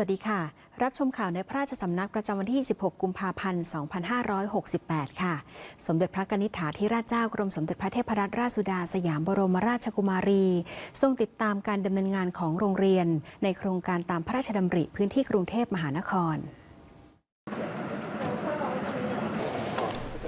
สวัสดีค่ะ รับชมข่าวในพระราชสำนักประจำวันที่ 16 กุมภาพันธ์ 2568 ค่ะ สมเด็จพระกนิษฐาธิราชเจ้ากรมสมเด็จพระเทพรัตนราชสุดาสยามบรมราชกุมารี ทรงติดตามการดำเนินงานของโรงเรียน ในโครงการตามพระราชดำริพื้นที่กรุงเทพมหานคร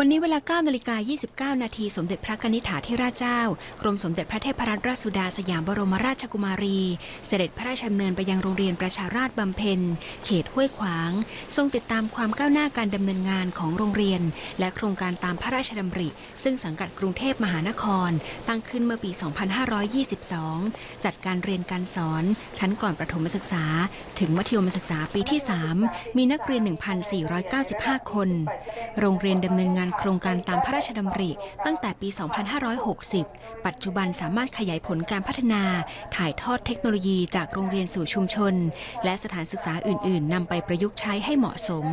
วันนี้เวลา9นาฬิกา29 นาทีสมเด็จพระกนิษฐาธิราชเจ้า กรมสมเด็จพระเทพรัตนราชสุดาสยามบรมราชกุมารี เสด็จพระราชดำเนินไปยังโรงเรียนประชาราชบำเพ็ญ เขตห้วยขวาง ทรงติดตามความก้าวหน้าการดำเนินงานของโรงเรียน และโครงการตามพระราชดำริ ซึ่งสังกัดกรุงเทพมหานคร ตั้งขึ้นเมื่อปี 2522 จัดการเรียนการสอน ชั้นก่อนประถมศึกษา ถึงมัธยมศึกษาปีที่ 3 มีนักเรียน 1,495 คน โรงเรียนดำเนินงานโครงการตามพระราชดำริ ตั้งแต่ปี 2560 ปัจจุบันสามารถขยายผลการพัฒนา ถ่ายทอดเทคโนโลยีจากโรงเรียนสู่ชุมชน และสถานศึกษาอื่น ๆนำไปประยุกต์ใช้ให้เหมาะสม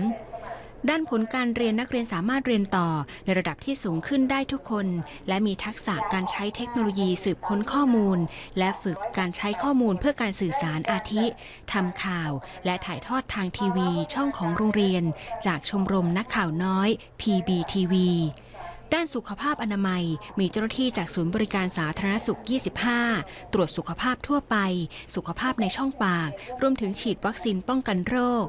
ด้านผลการเรียนนักเรียนสามารถเรียนต่อในระดับที่สูงขึ้นได้ทุกคน และมีทักษะการใช้เทคโนโลยีสืบค้นข้อมูล และฝึกการใช้ข้อมูลเพื่อการสื่อสารอาทิทำข่าว และถ่ายทอดทางทีวี ช่องของโรงเรียน จากชมรมนักข่าวน้อย PBTV ด้านสุขภาพอนามัย มีเจ้าหน้าที่จากศูนย์บริการสาธารณสุข 25 ตรวจสุขภาพทั่วไป สุขภาพในช่องปาก รวมถึงฉีดวัคซีนป้องกันโรค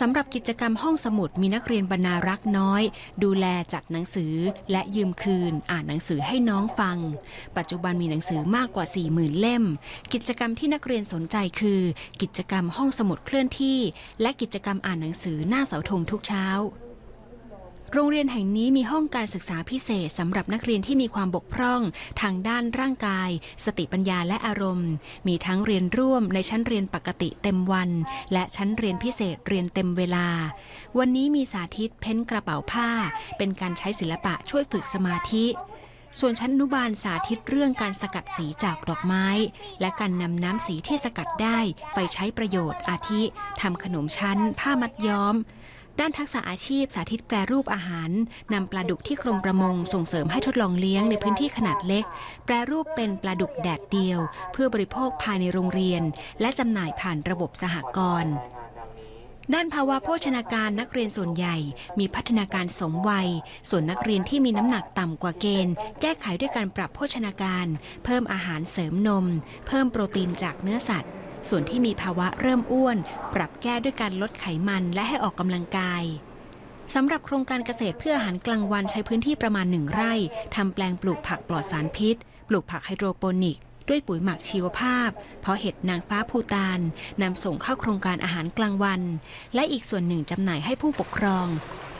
สำหรับกิจกรรมห้องสมุดมีนักเรียนบรรณารักษ์น้อย ดูแลจัดหนังสือ และยืมคืน อ่านหนังสือให้น้องฟัง ปัจจุบันมีหนังสือมากกว่า 40,000 เล่ม กิจกรรมที่นักเรียนสนใจคือ กิจกรรมห้องสมุดเคลื่อนที่ และกิจกรรมอ่านหนังสือหน้าเสาธงทุกเช้า โรงเรียนแห่งนี้มีห้องการศึกษาพิเศษสำหรับนักเรียนที่มีความบกพร่อง ทางด้านร่างกาย สติปัญญาและอารมณ์ มีทั้งเรียนร่วมในชั้นเรียนปกติเต็มวัน และชั้นเรียนพิเศษเรียนเต็มเวลา วันนี้มีสาธิตเพ้นกระเป๋าผ้า เป็นการใช้ศิลปะช่วยฝึกสมาธิส่วนชั้นอนุบาลสาธิตเรื่องการสกัดสีจากดอกไม้ และการนำน้ำสีที่สกัดได้ไปใช้ประโยชน์อาทิทำขนมชั้น ผ้ามัดย้อม ด้านทักษะอาชีพสาธิตแปรรูปอาหารนำปลาดุกที่กรมประมงส่งเสริมให้ทดลองเลี้ยงในพื้นที่ขนาดเล็ก แปรรูปเป็นปลาดุกแดดเดียว เพื่อบริโภคภายในโรงเรียน และจำหน่ายผ่านระบบสหกรณ์ด้านภาวะโภชนาการนักเรียนส่วนใหญ่ มีพัฒนาการสมวัย ส่วนนักเรียนที่มีน้ำหนักต่ำกว่าเกณฑ์ แก้ไขด้วยการปรับโภชนาการ เพิ่มอาหารเสริมนม เพิ่มโปรตีนจากเนื้อสัตว์ ส่วนที่มีภาวะเริ่มอ้วน ปรับแก้ด้วยการลดไขมันและให้ออกกำลังกายสำหรับโครงการเกษตรเพื่ออาหารกลางวันใช้พื้นที่ประมาณหนึ่งไร่ทำแปลงปลูกผักปลอดสารพิษ ปลูกผักไฮโดรโปนิก ด้วยปุ๋ยหมักชีวภาพ เพราะเห็ดนางฟ้าภูตานนำส่งเข้าโครงการอาหารกลางวัน และอีกส่วนหนึ่งจำหน่ายให้ผู้ปกครอง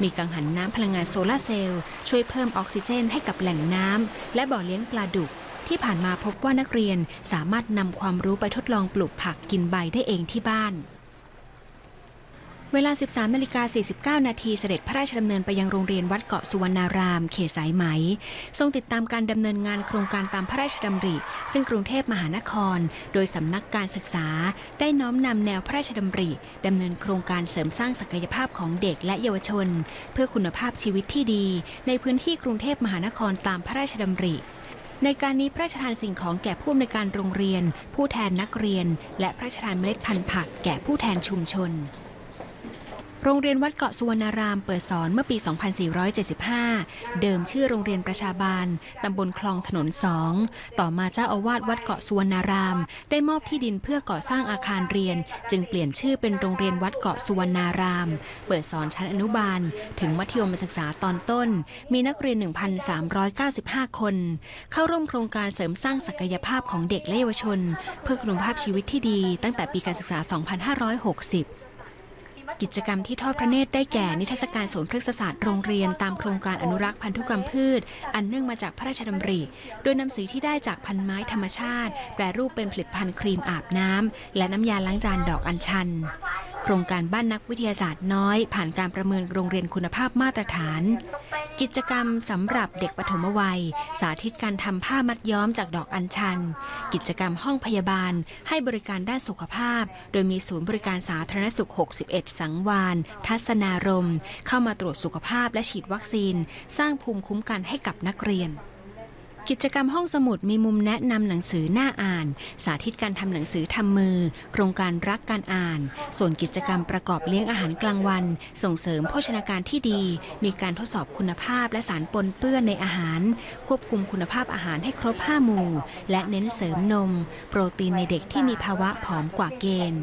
มีกังหันน้ำพลังงานโซลาร์เซลล์ช่วยเพิ่มออกซิเจนให้กับแหล่งน้ำและบ่อเลี้ยงปลาดุก ที่ผ่านมาพบว่านักเรียนสามารถนำความรู้ไปทดลองปลูกผักกินใบได้เองที่บ้าน เวลา 13นาฬิกา49 นาทีเสด็จพระราชดำเนินไปยังโรงเรียนวัดเกาะสุวรรณาราม เขตสายไหม ทรงติดตามการดำเนินงานโครงการตามพระราชดำริ ซึ่งกรุงเทพมหานคร โดยสำนักการศึกษา ได้น้อมนำแนวพระราชดำริดำเนินโครงการเสริมสร้างศักยภาพของเด็กและเยาวชน เพื่อคุณภาพชีวิตที่ดี ในพื้นที่กรุงเทพมหานครตามพระราชดำริ ในการนี้พระราชทานสิ่งของแก่ผู้อำนวยการโรงเรียน ผู้แทนนักเรียน และพระราชทานเมล็ดพันธุ์ผักแก่ผู้แทนชุมชน โรงเรียนวัดเกาะสุวรรณารามเปิดสอนเมื่อปี 2475 เดิมชื่อโรงเรียนประชาบาล ตำบลคลองถนนสอง ต่อมาเจ้าอาวาสวัดเกาะสุวรรณาราม ได้มอบที่ดินเพื่อก่อสร้างอาคารเรียน จึงเปลี่ยนชื่อเป็นโรงเรียนวัดเกาะสุวรรณาราม เปิดสอนชั้นอนุบาล ถึงมัธยมศึกษาตอนต้น มีนักเรียน 1,395 คน เข้าร่วมโครงการเสริมสร้างศักยภาพของเด็กและเยาวชน เพื่อคุณภาพชีวิตที่ดี ตั้งแต่ปีการศึกษา 2560 กิจกรรมที่ทอดพระเนตรได้แก่นิทรรศการสวนพฤกษศาสตร์โรงเรียนตามโครงการอนุรักษ์พันธุกรรมพืช อันเนื่องมาจากพระราชดำริ โดยนำสีที่ได้จากพันไม้ธรรมชาติ แปรรูปเป็นผลิตภัณฑ์ครีมอาบน้ำและน้ำยาล้างจานดอกอัญชัน โครงการบ้านนักวิทยาศาสตร์น้อย ผ่านการประเมินโรงเรียนคุณภาพมาตรฐาน กิจกรรมสำหรับเด็กปฐมวัย สาธิตการทำผ้ามัดย้อมจากดอกอัญชัน กิจกรรมห้องพยาบาล ให้บริการด้านสุขภาพ โดยมีศูนย์บริการสาธารณสุข 61 สังวาน ทัศนารม เข้ามาตรวจสุขภาพและฉีดวัคซีน สร้างภูมิคุ้มกันให้กับนักเรียน กิจกรรมห้องสมุดมีมุมแนะนำหนังสือหน้าอ่าน สาธิตการทำหนังสือทำมือ โครงการรักการอ่าน ส่วนกิจกรรมประกอบเลี้ยงอาหารกลางวัน ส่งเสริมโภชนาการที่ดี มีการทดสอบคุณภาพและสารปนเปื้อนในอาหาร ควบคุมคุณภาพอาหารให้ครบ 5 หมู่ และเน้นเสริมนม โปรตีนในเด็กที่มีภาวะผอมกว่าเกณฑ์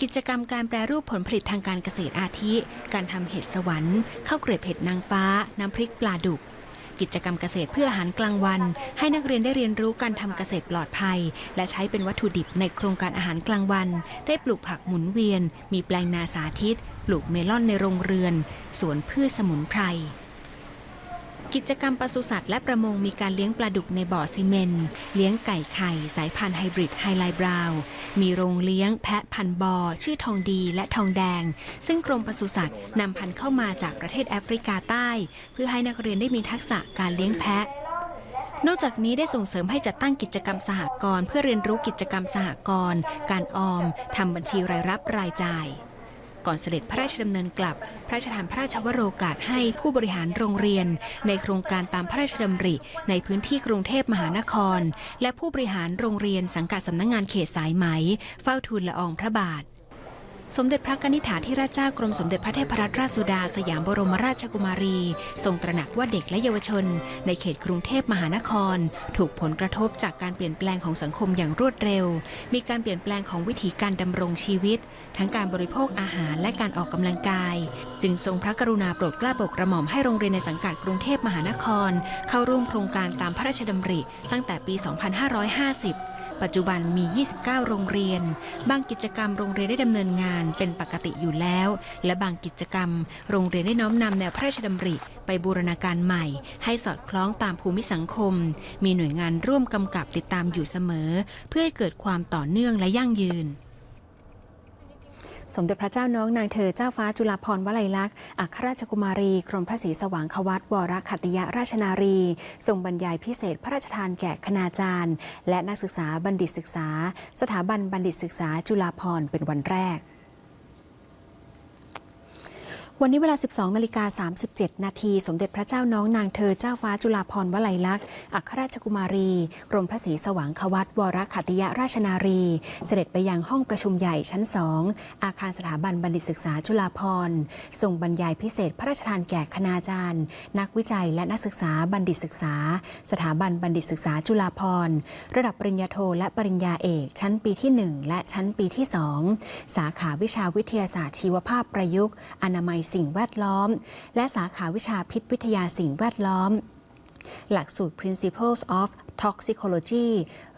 กิจกรรมการแปรรูปผลผลิตทางการเกษตรอาทิ การทำเห็ดสวรรค์ข้าวเกรียบเห็ดนางฟ้า น้ำพริกปลาดุก กิจกรรมเกษตรเพื่ออาหารกลางวัน ให้นักเรียนได้เรียนรู้การทำเกษตรปลอดภัย และใช้เป็นวัตถุดิบในโครงการอาหารกลางวัน ได้ปลูกผักหมุนเวียน มีแปลงนาสาธิต ปลูกเมลอนในโรงเรือน สวนพืชสมุนไพร กิจกรรมปศุสัตว์และประมงมีการเลี้ยงปลาดุกในบ่อซีเมนเลี้ยงไก่ไข่ สายพันธุ์ไฮบริดไฮไลบราว์มีโรงเลี้ยงแพะพันธุ์บอ ชื่อทองดีและทองแดง ซึ่งกรมปศุสัตว์นำพันธุ์เข้ามาจากประเทศแอฟริกาใต้ เพื่อให้นักเรียนได้มีทักษะการเลี้ยงแพะนอกจากนี้ได้ส่งเสริมให้จัดตั้งกิจกรรมสหกรณ์เพื่อเรียนรู้กิจกรรมสหกรณ์การออมทำบัญชีรายรับรายจ่าย ก่อนเสด็จพระราชดำเนินกลับ พระราชทานพระราชวโรกาสให้ผู้บริหารโรงเรียน ในโครงการตามพระราชดำริ ในพื้นที่กรุงเทพมหานคร และผู้บริหารโรงเรียนสังกัดสำนักงงานเขตสายไหม เฝ้าทูลละอองพระบาท สมเด็จพระกนิษฐาธิราชเจ้ากรมสมเด็จพระเทพรัตนราชสุดา สยามบรมราชกุมารี ทรงตระหนักว่าเด็กและเยาวชน ในเขตกรุงเทพมหานคร ถูกผลกระทบจากการเปลี่ยนแปลงของสังคมอย่างรวดเร็ว มีการเปลี่ยนแปลงของวิถีการดำรงชีวิต ทั้งการบริโภคอาหารและการออกกำลังกาย จึงทรงพระกรุณาโปรดเกล้าโปรดกระหม่อมให้โรงเรียนในสังกัดกรุงเทพมหานคร เข้าร่วมโครงการตามพระราชดำริ ตั้งแต่ปี 2550 ปัจจุบันมี 29 โรงเรียน บางกิจกรรมโรงเรียนได้ดำเนินงานเป็นปกติอยู่แล้ว และบางกิจกรรม โรงเรียนได้น้อมนำแนวพระราชดำริ ไปบูรณาการใหม่ ให้สอดคล้องตามภูมิสังคม มีหน่วยงานร่วมกำกับติดตามอยู่เสมอ เพื่อให้เกิดความต่อเนื่องและยั่งยืน สมเด็จพระเจ้าน้องนางเธอเจ้าฟ้าจุฬาภรณ์วลัยลักษณ์อัครราชกุมารี กรมพระศรีสว่างควัตวรคัติยราชนารี ทรงบรรยายพิเศษพระราชทานแก่คณาจารย์ และนักศึกษาบัณฑิตศึกษา สถาบันบัณฑิตศึกษาจุฬาภรณ์เป็นวันแรก วันนี้เวลา 12นาฬิกา37 นาที สมเด็จพระเจ้าน้องนางเธอเจ้าฟ้าจุฬาภรณ์วลัยลักษณ์ อัครราชกุมารี กรมพระศรีสว่างควัตวรขัตติยราชนารี เสด็จไปยังห้องประชุมใหญ่ชั้น2อาคารสถาบันบัณฑิตศึกษาจุฬาภรณ์ทรงบรรยายพิเศษพระราชทานแก่คณาจารย์ นักวิจัยและนักศึกษาบัณฑิตศึกษา สถาบันบัณฑิตศึกษาจุฬาภรณ์ระดับปริญญาโทและปริญญาเอก ชั้นปีที่ 1 และชั้นปีที่ 2 สาขาวิชาวิทยาศาสตร์ชีวภาพประยุกต์อนามัยสิ่งแวดล้อม และสาขาวิชาพิษวิทยาสิ่งแวดล้อม หลักสูตร Principles of Toxicology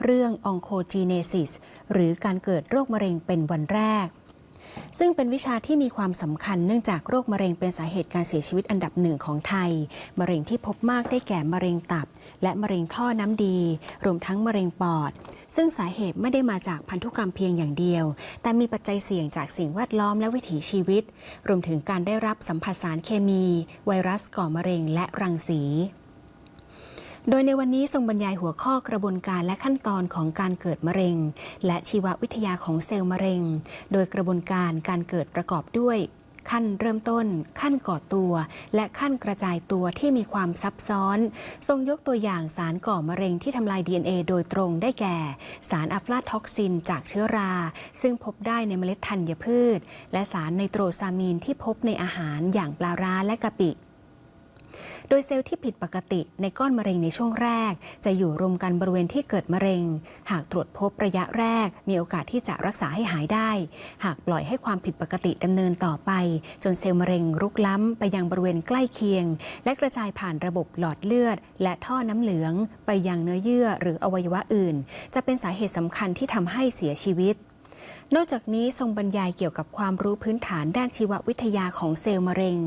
เรื่อง Oncogenesis หรือการเกิดโรคมะเร็งเป็นวันแรก ซึ่งเป็นวิชาที่มีความสำคัญเนื่องจากโรคมะเร็งเป็นสาเหตุการเสียชีวิตอันดับหนึ่งของไทย มะเร็งที่พบมากได้แก่มะเร็งตับ และมะเร็งท่อน้ำดี รวมทั้งมะเร็งปอด ซึ่งสาเหตุไม่ได้มาจากพันธุกรรมเพียงอย่างเดียว แต่มีปัจจัยเสี่ยงจากสิ่งแวดล้อมและวิถีชีวิต รวมถึงการได้รับสัมผัสสารเคมี ไวรัสก่อมะเร็งและรังสี โดยในวันนี้ทรงบรรยายหัวข้อกระบวนการและขั้นตอนของการเกิดมะเร็ง และชีววิทยาของเซลล์มะเร็ง โดยกระบวนการการเกิดประกอบด้วยขั้นเริ่มต้น ขั้นก่อตัว และขั้นกระจายตัวที่มีความซับซ้อน ทรงยกตัวอย่างสารก่อมะเร็งที่ทำลาย DNA โดยตรงได้แก่ สารอะฟลาท็อกซินจากเชื้อรา ซึ่งพบได้ในเมล็ดธัญพืช และสารไนโตรซามีนที่พบในอาหารอย่างปลาร้าและกะปิ โดยเซลล์ที่ผิดปกติในก้อนมะเร็งในช่วงแรก จะอยู่รวมกันบริเวณที่เกิดมะเร็ง หากตรวจพบระยะแรก มีโอกาสที่จะรักษาให้หายได้ หากปล่อยให้ความผิดปกติดำเนินต่อไป จนเซลล์มะเร็งรุกล้ำไปยังบริเวณใกล้เคียง และกระจายผ่านระบบหลอดเลือด และท่อน้ำเหลือง ไปยังเนื้อเยื่อหรืออวัยวะอื่น จะเป็นสาเหตุสำคัญที่ทำให้เสียชีวิต นอกจากนี้ทรงบรรยายเกี่ยวกับความรู้พื้นฐานด้านชีววิทยาของเซลล์มะเร็ง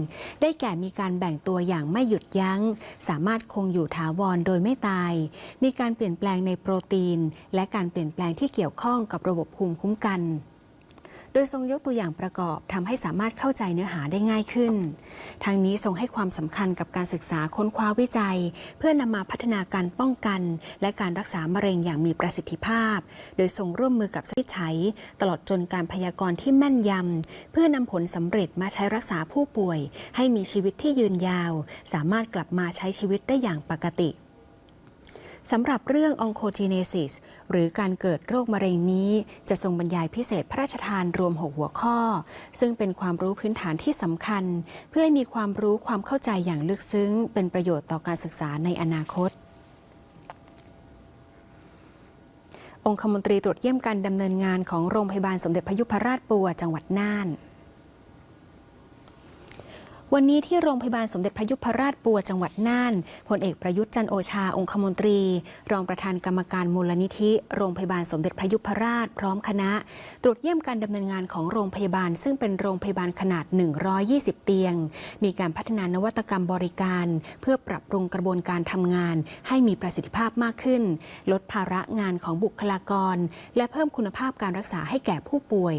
ได้แก่มีการแบ่งตัวอย่างไม่หยุดยัง้ง สามารถคงอยู่ถาวรโดยไม่ตาย มีการเปลี่ยนแปลงในโปรตีน และการเปลี่ยนแปลงที่เกี่ยวข้องกับระบบภูมิคุ้มกัน ดยทรงยกตัวอย่างประกอบทำให้สามารถเข้าใจเนื้อหาได้ง่ายขึ้น ทางนี้ทรงให้ความสำคัญกับการศึกษาค้นคว้าวิจัย เพื่อนำมาพัฒนาการป้องกัน และการรักษามะเร็งอย่างมีประสิทธิภาพ โดยทรงร่วมมือกับสวิชัยตลอดจนการพยากรณ์ที่แม่นยำเพื่อนำผลสำเร็จมาใช้รักษาผู้ป่วย ให้มีชีวิตที่ยืนยาว สามารถกลับมาใช้ชีวิตได้อย่างปกติ สำหรับเรื่อง Oncogenesis หรือการเกิดโรคมะเร็งนี้ จะทรงบรรยายพิเศษพระราชทานรวม 6 หัวข้อ ซึ่งเป็นความรู้พื้นฐานที่สำคัญ เพื่อให้มีความรู้ความเข้าใจอย่างลึกซึ้ง เป็นประโยชน์ต่อการศึกษาในอนาคตองคมนตรีตรวจเยี่ยมการดำเนินงานของโรงพยาบาลสมเด็จพยุพราชปัวจังหวัดน่าน วันนี้ที่โรงพยาบาลสมเด็จพระยุพราชปัวจังหวัดน่านพลเอกประยุทธ์จันโอชาองคมนตรี รองประธานกรรมการมูลนิธิ โรงพยาบาลสมเด็จพระยุพราชพร้อมคณะ ตรวจเยี่ยมการดำเนินงานของโรงพยาบาล ซึ่งเป็นโรงพยาบาลขนาด 120 เตียง มีการพัฒนานวัตกรรมบริการ เพื่อปรับปรุงกระบวนการทำงาน ให้มีประสิทธิภาพมากขึ้น ลดภาระงานของบุคลากร และเพิ่มคุณภาพการรักษาให้แก่ผู้ป่วย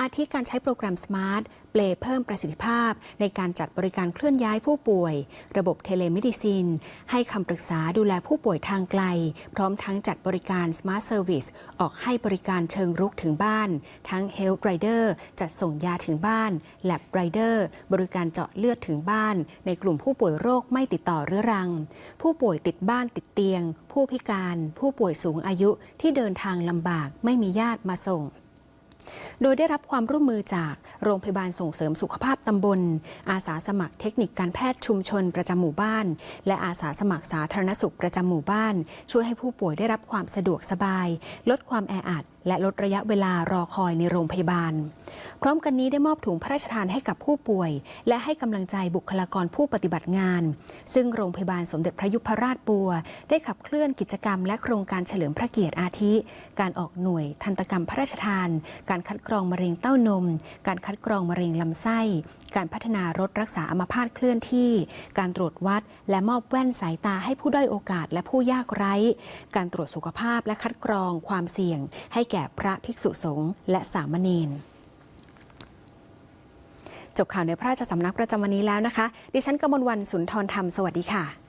อาทิการใช้โปรแกรม Smart เปลเพิ่มประสิทธิภาพ ในการจัดบริการเคลื่อนย้ายผู้ป่วย ระบบเทเลมิดิซิน ให้คำปรึกษาดูแลผู้ป่วยทางไกล พร้อมทั้งจัดบริการ Smart Service ออกให้บริการเชิงรุกถึงบ้าน ทั้ง Health Rider จัดส่งยาถึงบ้าน Lab Rider บริการเจาะเลือดถึงบ้าน ในกลุ่มผู้ป่วยโรคไม่ติดต่อเรื้อรัง ผู้ป่วยติดบ้านติดเตียง ผู้พิการ ผู้ป่วยสูงอายุที่เดินทางลำบากไม่มีญาติมาส่ง โดยได้รับความร่วมมือจากโรงพยาบาลส่งเสริมสุขภาพตำบล อาสาสมัครเทคนิคการแพทย์ชุมชนประจำหมู่บ้าน และอาสาสมัครสาธารณสุขประจำหมู่บ้าน ช่วยให้ผู้ป่วยได้รับความสะดวกสบาย ลดความแออัดและลดระยะเวลารอคอยในโรงพยาบาล พร้อมกันนี้ได้มอบถุงพระราชทานให้กับผู้ป่วย และให้กำลังใจบุคลากรผู้ปฏิบัติงาน ซึ่งโรงพยาบาลสมเด็จพระยุพราชปัว ได้ขับเคลื่อนกิจกรรมและโครงการเฉลิมพระเกียรติอาทิ การออกหน่วยทันตกรรมพระราชทาน การคัดกรองมะเร็งเต้านม การคัดกรองมะเร็งลำไส้ การพัฒนารถรักษาอัมพาตเคลื่อนที่ การตรวจวัด และมอบแว่นสายตาให้ผู้ด้อยโอกาสและผู้ยากไร้ การตรวจสุขภาพและคัดกรองความเสี่ยงให้แก่พระภิกษุสงฆ์และสามเณรจบข่าวในพระราชสำนักประจำวันนี้แล้วนะคะ ดิฉันกมลวันสุนทรธรรม สวัสดีค่ะ